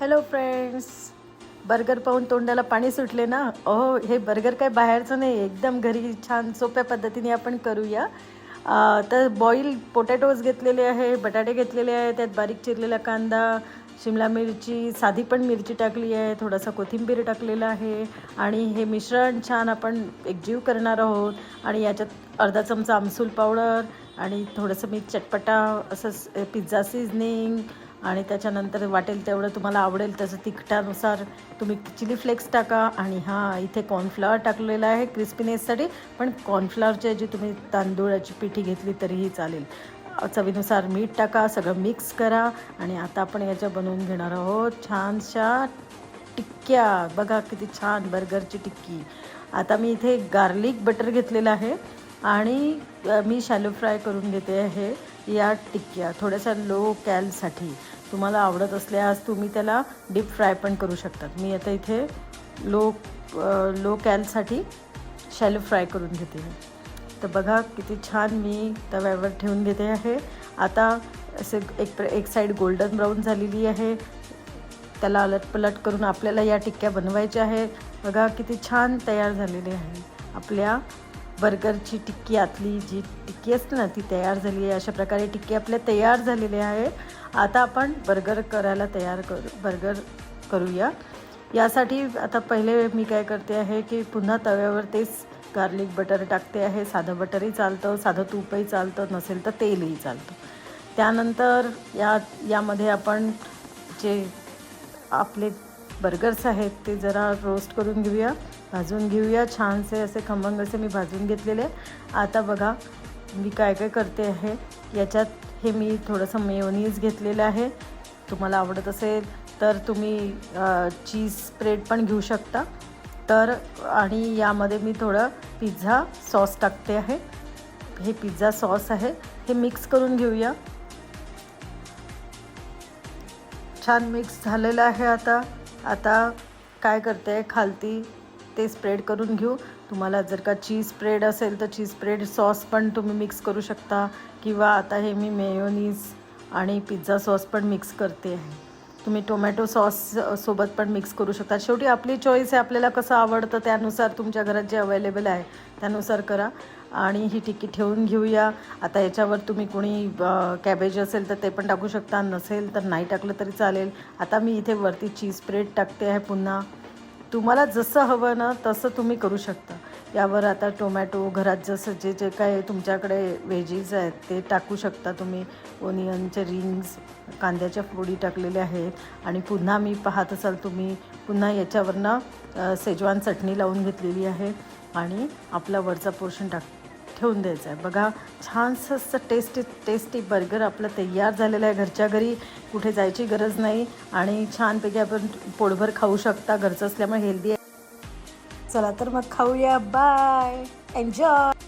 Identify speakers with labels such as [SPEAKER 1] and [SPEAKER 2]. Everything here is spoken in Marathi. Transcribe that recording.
[SPEAKER 1] हॅलो फ्रेंड्स बर्गर पाहून तोंडाला पाणी सुटले ना? अहो हे बर्गर काय बाहेरचं नाही एकदम घरी छान सोप्या पद्धतीने आपण करूया. तर बॉईल पोटॅटोज घेतलेले आहे बटाटे घेतलेले आहे त्यात बारीक चिरलेला कांदा शिमला मिरची साधी पण मिरची टाकली आहे थोडासा कोथिंबीर टाकलेला आहे आणि हे मिश्रण छान आपण एकजीव करणार आहोत. आणि याच्यात अर्धा चमचा आमसूल पावडर आणि थोडंसं मी चटपटा असं पिझ्झा सीझनिंग आणि त्याच्यानंतर वाटेल तेवढं तुम्हाला आवडेल तसं तिखटानुसार तुम्ही चिली फ्लेक्स टाका आणि हां इथे कॉर्नफ्लॉवर टाकलेलं आहे क्रिस्पीनेससाठी पण कॉर्नफ्लॉवरची जी तुम्ही तांदूळाची पिठी घेतली तरीही चालेल. चवीनुसार मीठ टाका सगळं मिक्स करा आणि आता आपण याच्या बनवून घेणार आहोत छानशा टिक्क्या. बघा किती छान बर्गरची टिक्की. आता मी इथे गार्लिक बटर घेतलेलं आहे आणि मी शॅलो फ्राय करून घेते आहे या टिक्क्या थोड्याशा लो कॅलसाठी तुम्हाला आवडत असल्यास तुम्ही त्याला डीप फ्राय पण करू शकतात. मी आता इथे लो लो कॅलसाठी शॅलो फ्राय करून घेते तर बघा किती छान मी तव्यावर ठेवून घेते आहे. आता असे एक एक साईड गोल्डन ब्राऊन झालेली आहे. त्याला अलटपलट करून आपल्याला या टिक्क्या बनवायच्या आहे बघा किती छान तयार झालेली आहे. आपल्या बर्गरची टिक्की आतली जी टिक्की असते ना ती तयार झाली आहे. अशा प्रकारे टिक्की आपल्या तयार झालेली आहे. आता आपण बर्गर करायला तयार करू बर्गर करूया. यासाठी आता पहिले मी काय करते आहे की पुन्हा तव्यावर तेच गार्लिक बटर टाकते आहे. साधं बटरही चालतं साधं तूपही चालतं नसेल तर तेलही चालतं. त्यानंतर या यामध्ये आपण जे आपले बर्गर्स आहेत ते जरा रोस्ट करून घेऊया भाजून घेऊया छानसे असे खमंग असे मी भाजून घेतलेले आता बघा मी काय काय करते आहे याच्यात हे मी थोडंसं मेयोनीज घेतलेलं आहे. तुम्हाला आवडत असेल तर तुम्ही चीज स्प्रेड पण घेऊ शकता. तर आणि यामध्ये मी थोडं पिझ्झा सॉस टाकते आहे. हे पिझ्झा सॉस आहे. हे मिक्स करून घेऊया. छान मिक्स झालेलं आहे आता. आता काय करते खालती ते स्प्रेड करून घेऊ. तुम्हाला जर का चीज स्प्रेड असेल तर चीज स्प्रेड सॉस पण तुम्ही मिक्स करू शकता. किंवा आता हे मी मेयोनीज आणि पिझ्झा सॉस पण मिक्स करते आहे. तुम्ही टोमॅटो सॉस सोबत पण मिक्स करू शकता. शेवटी आपली चॉईस आहे आपल्याला कसं आवडतं त्यानुसार तुमच्या घरात जे अवेलेबल आहे त्यानुसार करा. आणि ही टिकी ठेवून घेऊया. आता याच्यावर तुम्ही कोणी कॅबेज असेल तर ते पण टाकू शकता. नसेल तर नाही टाकलं तरी चालेल. आता मी इथे वरती चीज स्प्रेड टाकते आहे पुन्हा. तुम्हाला जसं हवं ना तसं तुम्ही करू शकता. यावर आता टोमॅटो घरात जसं जे जे काय तुमच्याकडे व्हेजीज आहेत ते टाकू शकता तुम्ही. ओनियनचे रिंग्स कांद्याच्या फोडी टाकलेल्या आहेत. आणि पुन्हा मी पाहत असाल तुम्ही पुन्हा याच्यावरनं सेजवान चटणी लावून घेतलेली आहे. आणि आपला वरचा पोर्शन टाक ठेवून द्यायचं आहे. बघा छानसं असं टेस्टी टेस्टी बर्गर आपलं तयार झालेलं आहे घरच्या घरी. कुठे जायची गरज नाही आणि छानपैकी आपण पोटभर खाऊ शकता. घरचं असल्यामुळे हेल्दी आहे. चला तर मग खाऊया. Bye enjoy